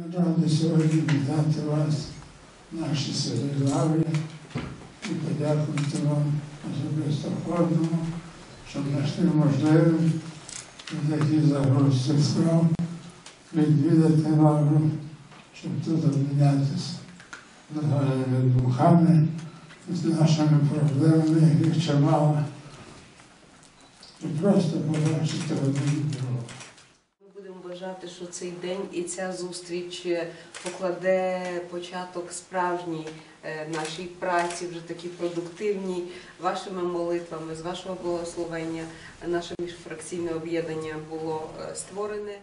Ради сьогодні вітати вас, наші селі Лаврі, і подякувати вам особисто кожному, що знайшли можливість в такій загрузці справ відвідати Лавру, щоб тут обмінятися думками, з нашими проблемами, їх чимало, і просто побачити один другого. Вважати, що цей день і ця зустріч е, покладе початок справжній е, нашій праці, вже такій продуктивній, вашими молитвами, з вашого благословення. Наше міжфракційне об'єднання було е, створене.